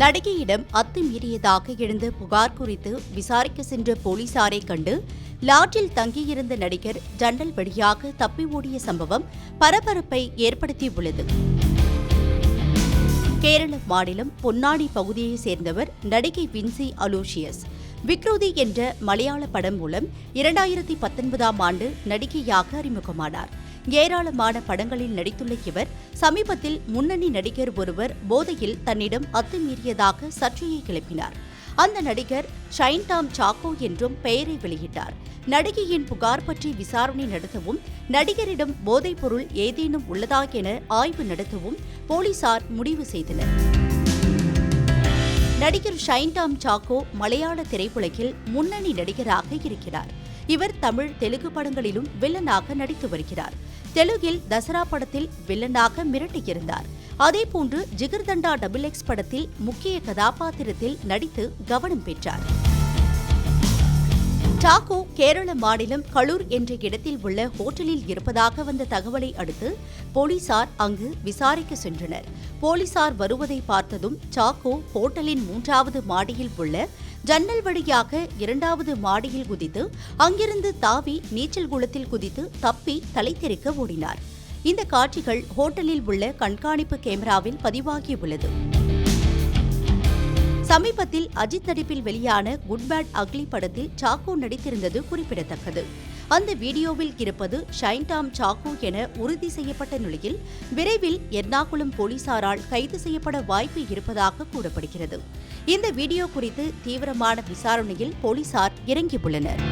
நடிகையிடம் அத்துமீறியதாக எழுந்த புகார் குறித்து விசாரிக்க சென்ற போலீசாரை கண்டு லாட்ஜில் தங்கியிருந்த நடிகர் ஜன்னல் வழியாக தப்பி ஓடிய சம்பவம் பரபரப்பை ஏற்படுத்தியுள்ளது. கேரள மாநிலம் பொன்னாடி பகுதியைச் சேர்ந்தவர் நடிகை வின்சி அலோஷியஸ். விக்ரோதி என்ற மலையாள படம் மூலம் இரண்டாயிரத்தி பத்தொன்பதாம் ஆண்டு நடிகையாக அறிமுகமானார். ஏராளமான படங்களில் நடித்துள்ள இவர் சமீபத்தில் முன்னணி நடிகர் ஒருவர் போதையில் தன்னிடம் அத்துமீறியதாக சர்ச்சையை கிளப்பினார். அந்த நடிகர் ஷைன் டாம் சாக்கோ என்றும் பெயரை வெளியிட்டார். நடிகையின் புகார் பற்றி விசாரணை நடத்தவும் நடிகரிடம் போதைப்பொருள் ஏதேனும் உள்ளதா என ஆய்வு நடத்தவும் போலீசார் முடிவு செய்தனர். நடிகர் ஷைன் டாம் சாக்கோ மலையாள திரைப்புலகில் முன்னணி நடிகராக இருக்கிறார். இவர் தமிழ் தெலுங்கு படங்களிலும் வில்லனாக நடித்து வருகிறார். தெலுங்கில் தசரா படத்தில் வில்லனாக மிரட்டியிருந்தார். அதேபோன்று ஜிகர்தண்டா டபுள் எக்ஸ் படத்தில் முக்கிய கதாபாத்திரத்தில் நடித்து கவனம் பெற்றார். டாக்கோ கேரள மாநிலம் களூர் என்ற இடத்தில் உள்ள ஹோட்டலில் இருப்பதாக வந்த தகவலை அடுத்து போலீசார் அங்கு விசாரிக்க சென்றனர். போலீசார் வருவதை பார்த்ததும் சாக்கோ ஹோட்டலின் மூன்றாவது மாடியில் உள்ள ஜன்னல் வழியாக இரண்டாவது மாடியில் குதித்து அங்கிருந்து தாவி நீச்சல் குளத்தில் குதித்து தப்பி தலைத்தெறிக்க ஓடினார். இந்த காட்சிகள் ஹோட்டலில் உள்ள கண்காணிப்பு கேமராவில் பதிவாகியுள்ளது. சமீபத்தில் அஜித் நடிப்பில் வெளியான குட் பேட் அக்லி படத்தில் சாக்கோ நடித்திருந்தது குறிப்பிடத்தக்கது. அந்த வீடியோவில் இருப்பது ஷைன் டாம் சாக்கோ என உறுதி செய்யப்பட்ட நிலையில் விரைவில் எர்ணாகுளம் போலீசாரால் கைது செய்யப்பட வாய்ப்பு இருப்பதாக கூறப்படுகிறது. இந்த வீடியோ குறித்து தீவிரமான விசாரணையில் போலீசார் இறங்கியுள்ளனர்.